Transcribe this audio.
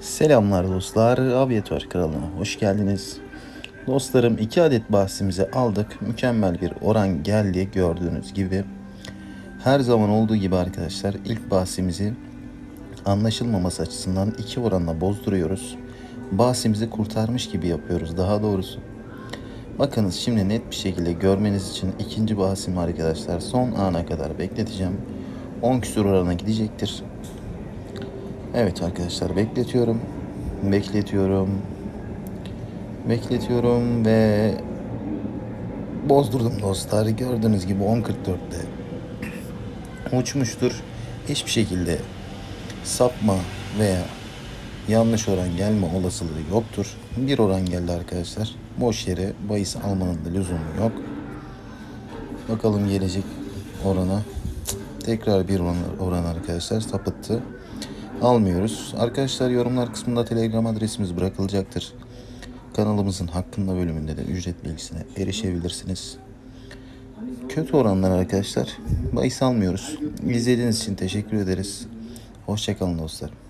Selamlar dostlar, Aviator kanalına hoş geldiniz. Dostlarım iki adet bahsimize aldık. Mükemmel bir oran geldi gördüğünüz gibi. Her zaman olduğu gibi arkadaşlar ilk bahsimizi anlaşılmaması açısından iki oranla bozduruyoruz. Bahsimizi kurtarmış gibi yapıyoruz daha doğrusu. Bakınız şimdi net bir şekilde görmeniz için ikinci bahsimi arkadaşlar son ana kadar bekleteceğim. 10 küsur orana gidecektir. Evet arkadaşlar bekletiyorum. Bekletiyorum. Bekletiyorum ve bozdurdum dostlar. Gördüğünüz gibi 10.44'te uçmuştur. Hiçbir şekilde sapma veya yanlış oran gelme olasılığı yoktur. Bir oran geldi arkadaşlar. Boş yere bahis almanın da lüzumu yok. Bakalım gelecek orana. Tekrar bir oran, oran arkadaşlar sapıttı. Almıyoruz. Arkadaşlar yorumlar kısmında telegram adresimiz bırakılacaktır. Kanalımızın hakkında bölümünde de ücret bilgisine erişebilirsiniz. Kötü oranlar arkadaşlar. Bahis almıyoruz. İzlediğiniz için teşekkür ederiz. Hoşçakalın dostlarım.